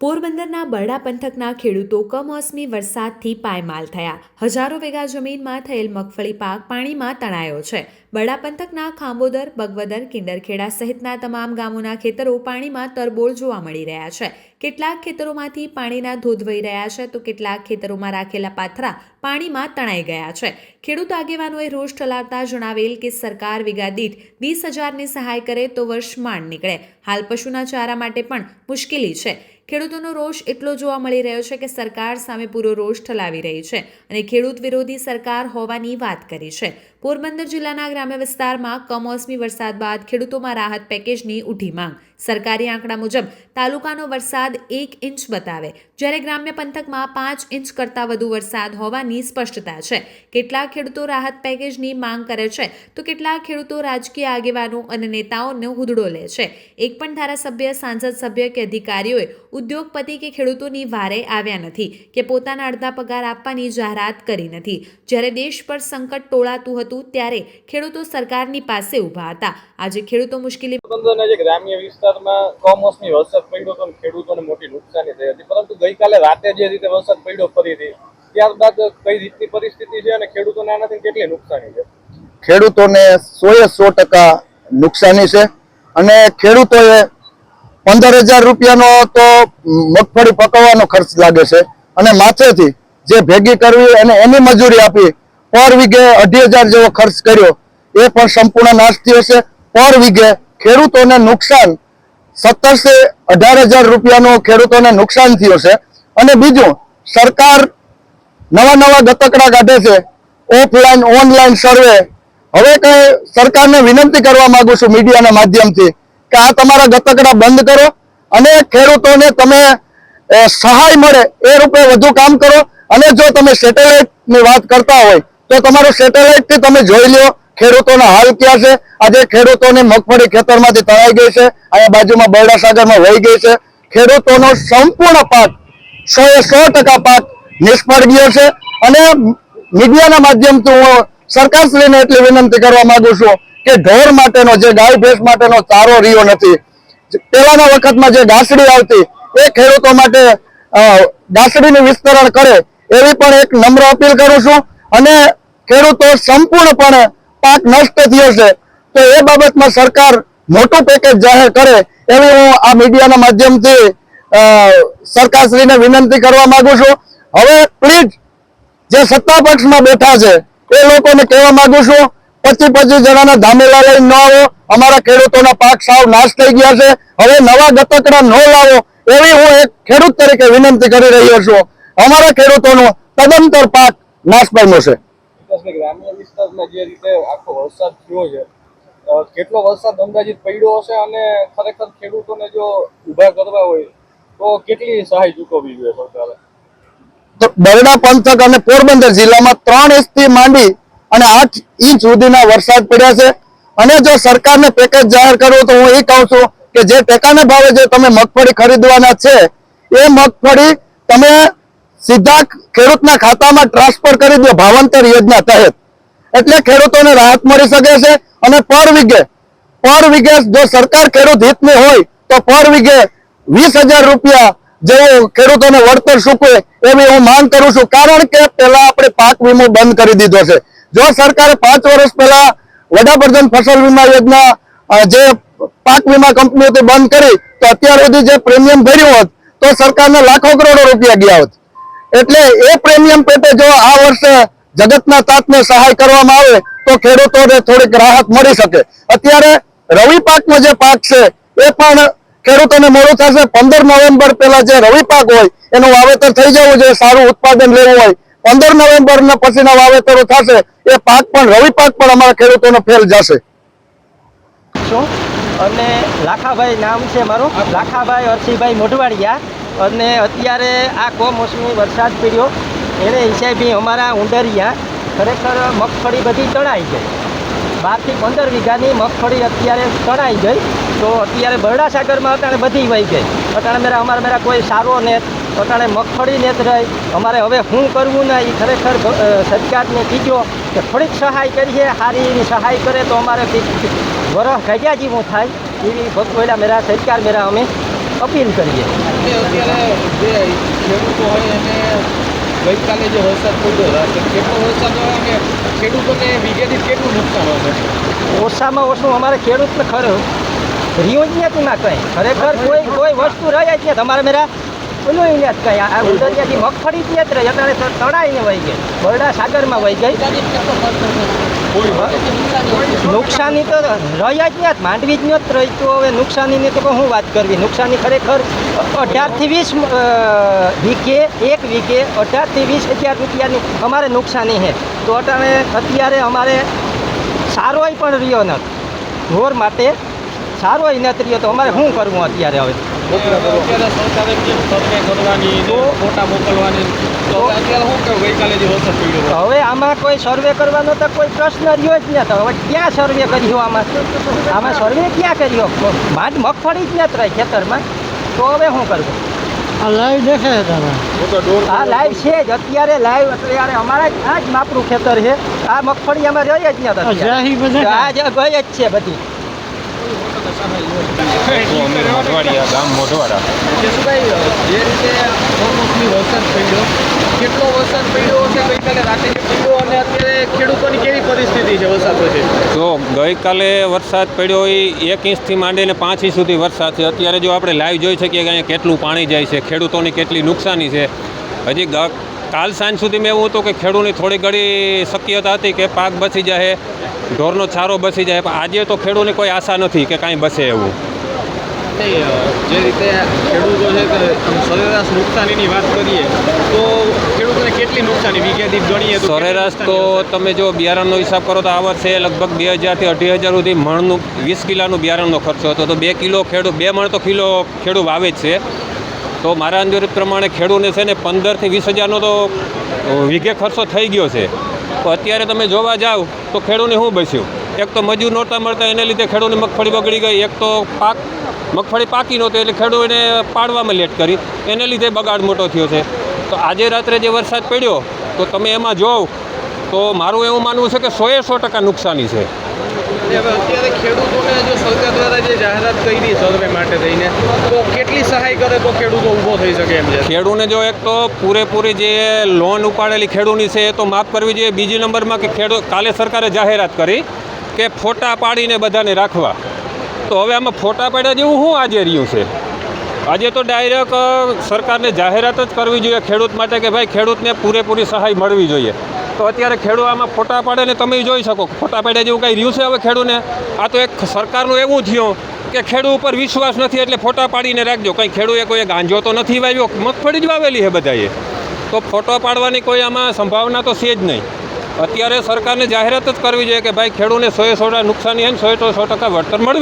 પોરબંદરના બરડા પંથકના ખેડૂતો કમોસમી વરસાદથી પાયમાલ થયા. હજારો વીઘા જમીનમાં થયેલ મગફળી પાક પાણીમાં તણાયો છે. બરડા પંથકના ખાંબોદર બગવદર કિંડરખેડા સહિતના તમામ ગામોના ખેતરો પાણીમાં તરબોળ જોવા મળી રહ્યા છે. કેટલાક ખેતરોમાંથી પાણીના ધોધ વહી રહ્યા છે તો કેટલાક ખેતરોમાં રાખેલા પાથરા પાણીમાં તણાઈ ગયા છે. ખેડૂત આગેવાનોએ રોષ ઠલાવતા જણાવેલ કે સરકાર વીઘા દીઠ વીસ હજારની સહાય કરે તો વર્ષ માંડ નીકળે. હાલ પશુના ચારા માટે પણ મુશ્કેલી છે. ખેડૂતોનો રોષ એટલો જોવા મળી રહ્યો છે કે સરકાર સામે પૂરો રોષ ઠલાવી રહી છે અને ખેડૂત વિરોધી સરકાર હોવાની વાત કરી છે. પોરબંદર જિલ્લાના ગ્રામ્ય વિસ્તારમાં કમોસમી વરસાદ બાદ ખેડૂતોમાં રાહત પેકેજની ઉઠી માંગ. સરકારી આંકડા મુજબ તાલુકાનો વરસાદ એક ઇંચ બતાવે. જ્યારે ગ્રામ્ય પંથકમાં પાંચ ઇંચ કરતાં વધુ વરસાદ હોવાની સ્પષ્ટતા છે. કેટલાક ખેડૂતો રાહત પેકેજની માંગ કરે છે તો કેટલાક ખેડૂતો રાજકીય આગેવાનો અને નેતાઓનો હુદડો લે છે. એક પણ ધારાસભ્ય, સાંસદ સભ્ય કે અધિકારીઓએ ઉદ્યોગપતિ કે ખેડૂતોની વારે આવ્યા નથી કે પોતાના અડધા પગાર આપવાની જાહેરાત કરી નથી. જ્યારે દેશ પર સંકટ ટોળાતું હતું ત્યારે ખેડૂતો સરકારની પાસે ઊભા હતા. આજે ખેડૂતો મુશ્કેલી ગ્રામ્ય ગ્રામ્ય વિસ્તારમાં કમોસમી વરસાદ પડ્યો હતો ખેડૂતોને મોટી નુકસાની થઈ હતી. પરંતુ ગઈકાલે રાતે જે રીતે વરસાદ પડ્યો ફરીથી ત્યારબાદ કઈ રીતની પરિસ્થિતિ છે અને ખેડૂતોને આનાથી કેટલી નુકસાની છે? ખેડૂતોને સોએ સો ટકા નુકસાની છે અને ખેડૂતોએ પંદર હજાર રૂપિયાનો તો મગફળી પકવવાનો ખર્ચ લાગે છે અને માથેથી જે ભેગી કરવી અને એની મજૂરી આપી પર વીઘે અઢી હજાર જેવો ખર્ચ કર્યો. એ પણ સંપૂર્ણ નાશ થયો છે. પર વીઘે ખેડૂતોને નુકસાન સત્તરથી અઢાર હજાર રૂપિયાનું ખેડૂતોને નુકસાન થયું છે. અને બીજું, સરકાર નવા નવા ગતકડા કાઢે છે. Offline, online survey. હવે કઈ સરકારને વિનંતી કરવા માંગુ છું મીડિયાના માધ્યમથી કે આ તમારા ગતકડા બંધ કરો અને ખેડૂતોને તમે સહાય મળે એ રૂપે વધુ કામ કરો. અને જો તમે સેટેલાઇટની વાત કરતા હોય, તો તમારું સેટેલાઇટથી તમે જોઈ લ્યો ખેડૂતોના હાલ ક્યાં છે? આજે ખેડૂતોની મગફળી ખેતરમાંથી તળાઈ ગઈ છે. અહીંયા બાજુમાં બરડા સાગરમાં વહી ગઈ છે. ખેડૂતોનો સંપૂર્ણ પાક સો એ સો ટકા પાક નિષ્ફળ ગયો છે. અને મીડિયાના માધ્યમથી હું સરકારશ્રીને એટલી વિનંતી કરવા માંગુ છું કે ઢોર માટેનો જે ગાય ભેંસ માટેનો ચારો રહ્યો નથી. પહેલાના વખતમાં જે ઘાસડી આવતી, એ ખેડૂતો માટે ઘાસડીનું વિસ્તરણ કરે એવી પણ એક નમ્ર અપીલ કરું છું. અને ખેડૂતો સંપૂર્ણપણે પાક નષ્ટ થયો છે, તો એ બાબતમાં સરકાર મોટું પેકેજ જાહેર કરે એવી હું આ મીડિયાના માધ્યમથી સરકારશ્રીને વિનંતી કરવા માંગુ છું. હવે પ્લીઝ જે સત્તા પક્ષમાં બેઠા છે, એ લોકોને કહેવા માંગુ છું પચીસ પચીસ જણાના ધામેલા લઈને ન આવો, અમારા ખેડૂતોના પાક સાવ નાશ થઈ ગયા છે. હવે નવા ગતકડા ન લાવો, એવી હું એક ખેડૂત તરીકે વિનંતી કરી રહ્યો છું. અમારા ખેડૂતોનો તદંતર પાક નાશ પામ્યો છે. ગ્રામ્ય જે રીતે આખો વરસાદ થયો છે કેટલો વરસાદ અંદાજિત પડ્યો હશે અને ખરેખર ખેડૂતોને જો ઊભા કરવા હોય, તો કેટલી સહાય ચૂકવવી જોઈએ સરકારે? તો બરડા પંથક અને પોરબંદર જિલ્લામાં ત્રણ ઇંચથી માંડી અને આઠ ઇંચ સુધીના વરસાદ પડ્યા છે. અને જો સરકારને પેકેજ જાહેર કરવું તો હું એ કહું છું કે જે ટેકાના ભાવે જે તમે મગફળી ખરીદવાના છે, એ મગફળી તમે સીધા ખેડૂતના ખાતામાં ટ્રાન્સફર કરી દો ભાવાંતર યોજના તહેત. એટલે ખેડૂતોને રાહત મળી શકે છે અને પર વીઘે પર વીઘે જો સરકાર ખેડૂત હિતની હોય, તો પર વીઘે વીસ રૂપિયા જેવું ખેડૂતોને વળતર ચૂકવે એવી હું માંગ કરું છું. કારણ કે પેલા આપણે પાક વીમો બંધ કરી દીધો છે. જો સરકારે પાંચ વર્ષ પહેલા વડાપ્રધાન ફસલ વીમા યોજના જે પાક વીમા કંપનીઓથી બંધ કરી, તો અત્યાર સુધી જે પ્રીમિયમ ભર્યું હોત, તો સરકારને લાખો કરોડો રૂપિયા ગયા હોત. એટલે એ પ્રીમિયમ પેટે જો આ વર્ષે જગતના તાતને સહાય કરવામાં આવે તો ખેડૂતોને થોડીક રાહત મળી શકે. અત્યારે રવિ પાકનો જે પાક છે, એ પણ ખેડૂતોને મોડું થશે. પંદર નવેમ્બર પહેલા જે રવિ પાક હોય, એનું વાવેતર થઈ જવું જોઈએ, સારું ઉત્પાદન લેવું હોય. પંદર નવેમ્બર પછીના વાવેતરો થશે, એ પાક પણ, રવિ પાક પણ અમારા ખેડૂતોનો ફેલ જશે. અને લાખાભાઈ નામ છે મારું. લાખાભાઈ અરસીભાઈ મોઢવાડિયા. અને અત્યારે આ કમોસમી વરસાદ પડ્યો. એને હિસાબે અમારા ઉંડરિયા ખરેખર મગફળી બધી તણાઈ ગઈ. બારથી પંદર વીઘાની મગફળી અત્યારે તણાઈ ગઈ. તો અત્યારે બરડા સાગરમાં અટાણે બધી વહી ગઈ. અટાણે મેરા અમારા મેરા કોઈ સારો ને અટાણે મગફળી નેત રહી. અમારે હવે શું કરવું ને એ ખરેખર સરકારને કીધો કે થોડીક સહાય કરીએ સારી એવી સહાય કરે તો અમારે વરસ ઘટ્યા જેવું થાય એવી ભગવેલા મેરા સરકાર મેરા અમે અપીલ કરીએ. ગઈકાલે જે વરસાદ પડ્યો રાત્રે કેટલો વરસાદ હોય કે ખેડૂતોને વિગેથી કેટલું નુકસાન હશે ઓછામાં ઓછું અમારે ખેડૂતને ખરું. રહ્યું જ નથી ના કંઈ. ખરેખર કોઈ કોઈ વસ્તુ રહે જ નથી તમારે મેરા ઓલું જ કંઈ? આ ઉદરિયાથી મગફળી જ નથી રહી. અત્યારે તળાઈને વહી ગઈ. બરડા સાગરમાં વહી ગઈ. નુકસાની તો રહ્યા જ નથી માંડવી જ નથી રહી તો હવે નુકસાનીની તો હું વાત કરવી? નુકસાની ખરેખર અઢારથી વીસ વીકે એક વીઘે અઢારથી વીસ હજાર રૂપિયાની અમારે નુકસાની છે. તો અટાણે અત્યારે અમારે સારોય પણ રહ્યો નથી. ઢોર માટે સારોય નથી રહ્યો તો અમારે શું કરવું અત્યારે હવે? હવે આમાં કોઈ સર્વે કરવાનો તો કોઈ પ્રશ્ન રહ્યો જ નથી હવે ક્યાં સર્વે કર્યો આમાં? આમાં સર્વે ક્યાં કર્યો માંડ મગફળી જ નથી રહી ખેતરમાં. તો હવે શું કરવું? આ લાઈવ દેખાય તારા. આ લાઈવ છે જ. અત્યારે લાઈવ અત્યારે અમારા આ જ માપરું ખેતર છે. આ મગફળી અમે રહી જ નતા આ ગઈ જ છે બધી. ગઈકાલે વરસાદ જો ગઈકાલે વરસાદ પડ્યો એ એક ઇંચથી માંડીને પાંચ ઇંચ સુધી વરસાદ છે. અત્યારે જો આપણે લાઈવ જોઈ શકીએ કે અહીંયા કેટલું પાણી જાય છે, ખેડૂતોની કેટલી નુકસાની છે. હજી કાલ સાંજ સુધીમાં એવું હતું કે ખેડૂતની થોડી ઘડી શક્યતા હતી કે પાક બચી જાય ઢોરનો ચારો બસી જાય. પણ આજે તો ખેડૂતને કોઈ આશા નથી કે કાંઈ બસે એવું. જે રીતે ખેડૂતો છે સરેરાશ નુકસાનીની વાત કરીએ તો ખેડૂતોને કેટલી નુકસાની? વીઘે દીઠ ગણીએ તો સરેરાશ તો તમે જો બિયારણનો હિસાબ કરો તો આ વર્ષે લગભગ બે હજારથી અઢી હજાર સુધી મણનું વીસ કિલોનું બિયારણનો ખર્ચો હતો. તો બે કિલો ખેડૂત બે મણ તો કિલો ખેડૂત વાવે જ છે. તો મારા અંદાજ પ્રમાણે ખેડૂતને છે ને પંદરથી વીસ હજારનો તો વીઘે ખર્ચો થઈ ગયો છે. અત્યારે તમે જોવા જાઓ તો ખેડૂતને શું બચ્યું એક તો મજૂર નહોતા મળતા, એને લીધે ખેડૂતની મગફળી બગડી ગઈ. એક તો પાક, મગફળી પાકી નહોતી, એટલે ખેડૂતને પાડવામાં લેટ કરી. એને લીધે બગાડ મોટો થયો છે. તો આજે રાત્રે જે વરસાદ પડ્યો, તો તમે એમાં જોવ, તો મારું એવું માનવું છે કે સોએ સો ટકા નુકસાની છે અને હવે અત્યારે ખેડૂતોને જો સરકાર દ્વારા જે જાહેરાત કરી સર્વે માટે થઈને. તો કેટલી સહાય કરે તો ખેડૂતો ઊભો થઈ શકે એમ છે? ખેડૂને જો એક તો પૂરેપૂરી જે લોન ઉપાડેલી ખેડૂની છે એ તો માફ કરવી જોઈએ. બીજી નંબરમાં કે ખેડૂત કાલે સરકારે જાહેરાત કરી કે ફોટા પાડીને બધાને રાખવા. તો હવે આમાં ફોટા પાડ્યા જેવું શું આજે રહ્યું છે? આજે તો ડાયરેક્ટ સરકારને જાહેરાત જ કરવી જોઈએ ખેડૂત માટે કે ભાઈ ખેડૂતને પૂરેપૂરી સહાય મળવી જોઈએ. તો અત્યારે ખેડૂત આમાં ફોટા પાડે ને તમે જોઈ શકો ફોટા પાડ્યા જેવું કાંઈ રહ્યું છે હવે ખેડૂને? આ તો એક સરકારનું એવું થયું કે ખેડૂત ઉપર વિશ્વાસ નથી એટલે ફોટા પાડીને રાખજો. કંઈ ખેડૂએ કોઈ ગાંજો તો નથી વાવ્યો? મગફળી જ વાવેલી છે બધાએ. તો ફોટો પાડવાની કોઈ આમાં સંભાવના તો છે જ નહીં. અત્યારે સરકારને જાહેરાત જ કરવી જોઈએ કે ભાઈ ખેડૂને સોએ સો ટકા નુકસાની હોય ને સોએ સો ટકા વળતર મળવી